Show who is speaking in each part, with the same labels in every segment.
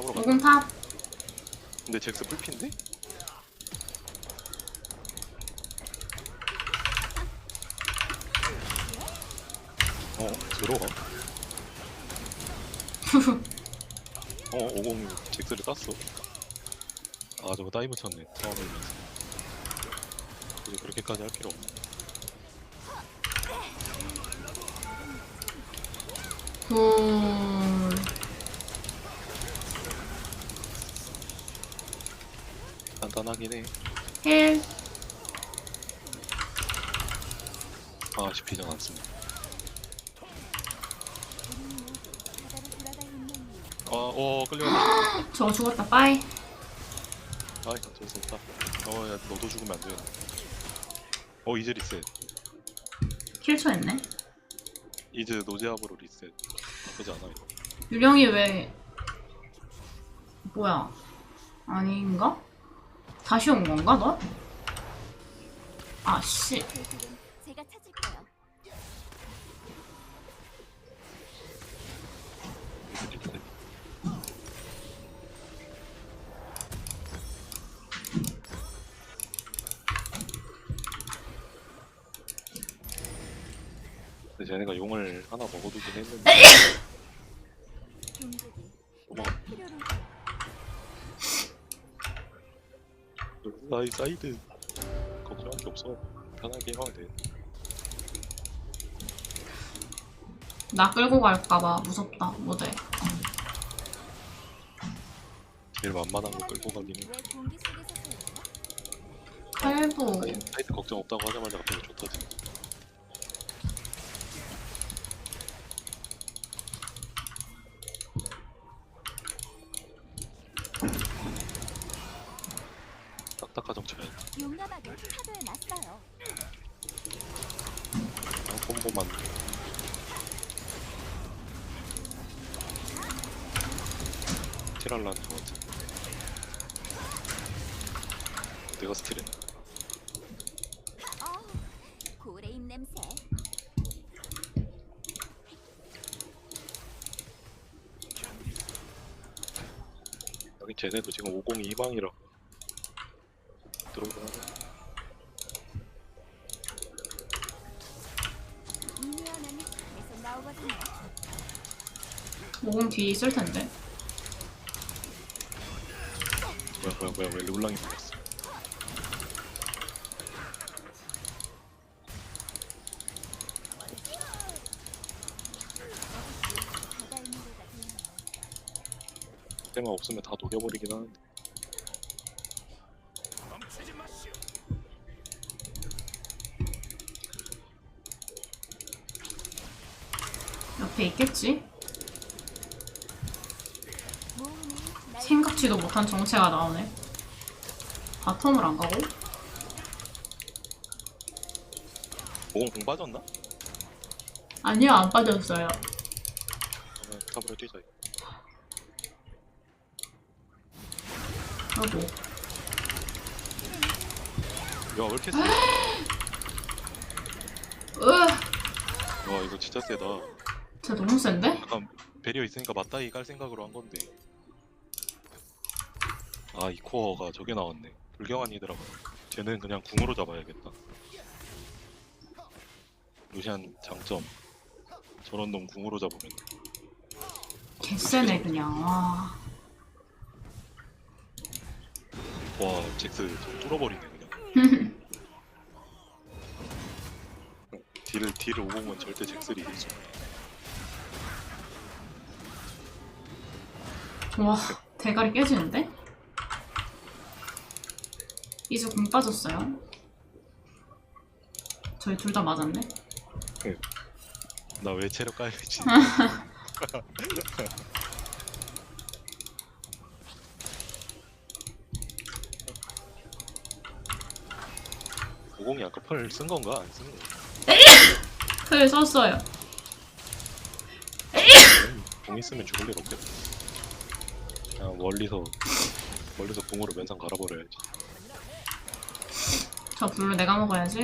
Speaker 1: 탑으로 가.
Speaker 2: 오공 탑.
Speaker 1: 근데 잭스 풀피인데? 어 들어가. 어50 잭스를 땄어. 아 저거 다이브 쳤네. 처음이면서. 굳이 그렇게까지 할 필요 없네.
Speaker 2: 굿.
Speaker 1: 간단 하긴 해.
Speaker 2: 힐.
Speaker 1: 아 쉽지는 않습니다. 아, 어, 끌려간다.
Speaker 2: 저거 죽었다. 빠이.
Speaker 1: 아이, 어쩔 수 없다. 어, 야, 너도 죽으면 안 돼. 어, 이제 리셋.
Speaker 2: 킬초 했네.
Speaker 1: 이제 노제압으로 리셋. 나쁘지 않아, 이거.
Speaker 2: 유령이 왜 뭐야? 아닌가? 다시 온 건가 너? 아 씨.
Speaker 3: 제가 찾을 거예요.
Speaker 1: 근데 쟤네가 용을 하나 먹어두긴 했는데
Speaker 3: 동족이
Speaker 1: 고마워.
Speaker 3: 필요로
Speaker 1: 나이 사이드 걱정할 게 없어 편하게 하면
Speaker 2: 돼나 끌고 갈까봐 무섭다. 못해.
Speaker 1: 제일 만만한 거 끌고?
Speaker 2: 칼도
Speaker 1: 사이- 사이드 걱정 없다고 하자마자 갑자기 좋다지 딱딱하 정쳐야
Speaker 3: 용감하게 맞서요.
Speaker 1: 그냥 콤보만 스틸할라는 거 같아. 내가 스틸해.
Speaker 3: 어, 고래 입 냄새.
Speaker 1: 여기 쟤네도 지금 50이 희망이라 들어오긴 하네
Speaker 3: 미미한 음이 계속 나오거든요.
Speaker 2: 모공 뒤에 있을 텐데.
Speaker 1: 뭐야 뭐야 뭐야 왜
Speaker 3: 인물가 되네요.
Speaker 1: 때만 없으면 다 녹여버리긴 하는데
Speaker 2: 옆에 있겠지?
Speaker 3: 모험이 날
Speaker 2: 생각지도 못한 정체가 나오네. 바텀을 안 가고?
Speaker 1: 50공 빠졌나?
Speaker 2: 아니요, 안 빠졌어요.
Speaker 1: 그러면 탑으로 뛰자 이거. 야왜 이렇게 세?
Speaker 2: 으,
Speaker 1: 와 이거 진짜 세다
Speaker 2: 쟤 너무 센데?
Speaker 1: 약간 배리어 있으니까 맞다이 깔 생각으로 한 건데 아 이 코어가 저게 나왔네. 불경한 이더라고. 쟤는 그냥 궁으로 잡아야겠다. 루시안 장점. 저런 놈 궁으로 잡으면.
Speaker 2: 개쎄네, 그냥. 와.
Speaker 1: 와 잭스 좀 뚫어버리네 그냥. 딜을 딜을 50은 절대 잭스를 이길 수 없네.
Speaker 2: 와, 대가리 깨지는데? 이제 공 빠졌어요. 저희 둘 다 맞았네.
Speaker 1: 나 왜 체력 깔리지 오공이 아까 펄 쓴 건가? 안 쓴 건가?
Speaker 2: 클 썼어요.
Speaker 1: 공 있으면 죽을 일 없겠다 그냥 멀리서 멀리서 공으로 면상 갈아버려야지
Speaker 2: 저 블루 내가 먹어야지.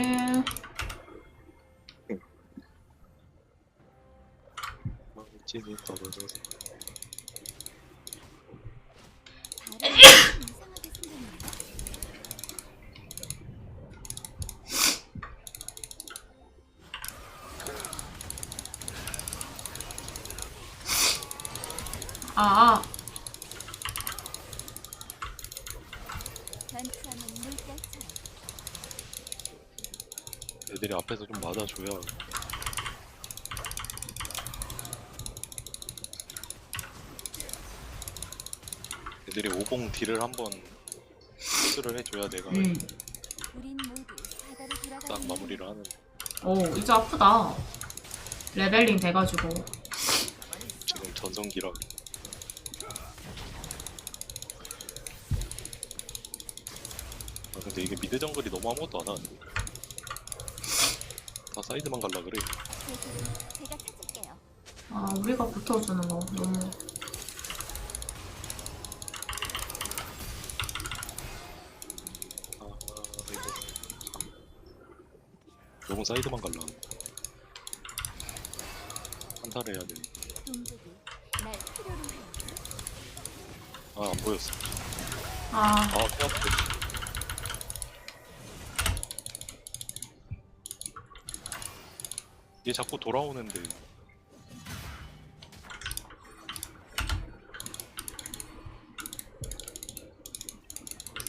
Speaker 1: 아,
Speaker 2: 아,
Speaker 3: 전투하는 물결처럼.
Speaker 1: 애들이 앞에서 좀 맞아줘야 애들이 오봉 딜을 한번 흡수를 해줘야 내가
Speaker 2: 음.
Speaker 1: 딱 마무리를 하는
Speaker 2: 오, 이제 아프다. 레벨링 돼가지고.
Speaker 1: 지금 전성기라 아 근데 이게 미드 정글이 너무 아무것도 안 하는데 다 사이드만 갈라 그래
Speaker 3: 제가 찾을게요.
Speaker 2: 아, 우리가 붙어주는 거 너무.
Speaker 1: 아 이거 참 너무 사이드만 갈라 한타를 해야
Speaker 3: 동족이 날 필요로 해.
Speaker 1: 돼아안 보였어
Speaker 2: 아,
Speaker 1: 아 태웠대 얘 자꾸 돌아오는데.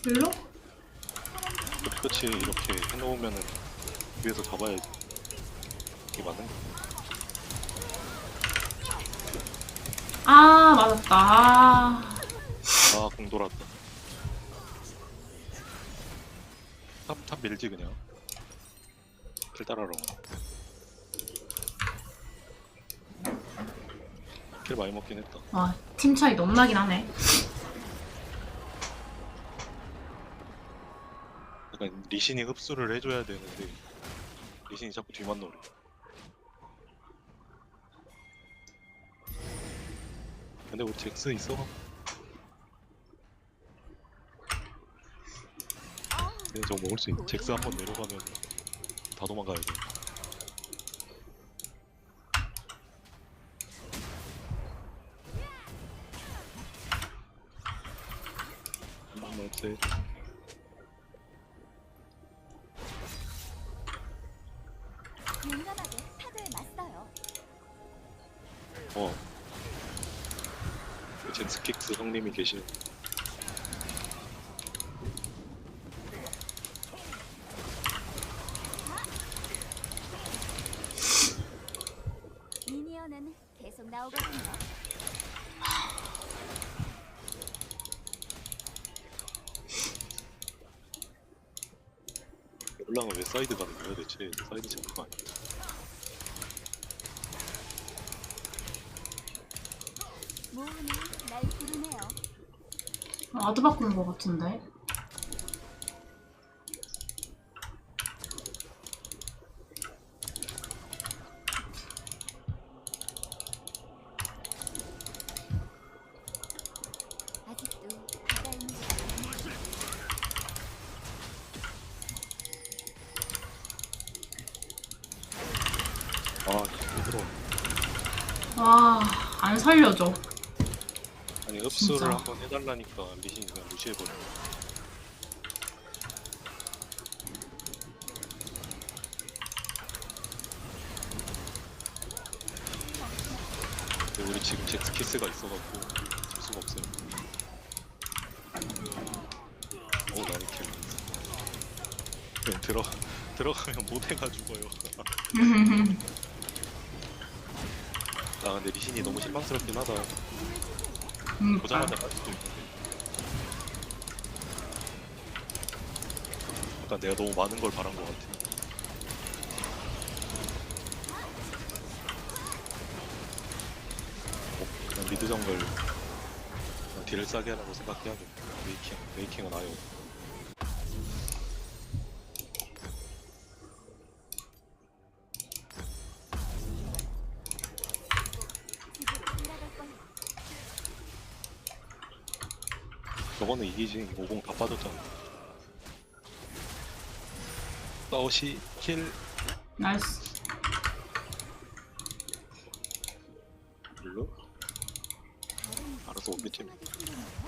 Speaker 2: 일로?
Speaker 1: 끝- 끝이 이렇게 해놓으면은 위에서 잡아야지. 이게 맞는 거야?
Speaker 2: 아, 맞았다. 아,
Speaker 1: 아 공 돌았다. 탑, 탑 밀지 그냥. 킬 따라라 킬 많이 먹긴 했다.
Speaker 2: 와, 팀 차이 너무 나긴 하네.
Speaker 1: 약간 리신이 흡수를 해줘야 되는데 리신이 자꾸 뒤만 노려. 근데 우리 잭스 있어? 근데 저거 먹을 수 있는 잭스 한번 내려가면 다 도망가야 돼 뭐지?
Speaker 3: 용감하게 파도에 맞서요.
Speaker 1: 어. 그 젠스킥스 형님이 계신.
Speaker 3: 미니언은 계속 나오거든요.
Speaker 1: 올랑은 왜 사이드 가는 거야 대체? 사이드 잡는 거 아니야?
Speaker 3: 모험이 날 부르네요.
Speaker 2: 아드 바꾸는 거 같은데.
Speaker 3: 아직도 바다에 있는 것
Speaker 1: 아, 힘들어.
Speaker 2: 와, 안 살려줘.
Speaker 1: 아니 흡수를
Speaker 2: 진짜.
Speaker 1: 한번 해달라니까 리신이 그냥 무시해버려. 근데 우리 지금 잭스키스가 있어갖고 질 수가 없어요. 오 킬. 그냥 들어 들어가면 모대가 죽어요. 아 근데 리신이 너무 실망스럽긴 하다.
Speaker 2: 음,
Speaker 1: 보자마자 갈 수도 있는데. 약간 내가 너무 많은 걸 바란 것 같아. 어, 그냥 미드 정글 그냥 딜을 싸게 하라고 생각해야겠다. 메이킹, 메이킹은 아예 없고. 저거는 이기지. 50 다 빠졌잖아. 싸우시 킬
Speaker 2: 나이스.
Speaker 3: 다른
Speaker 1: 알아서 오겠지.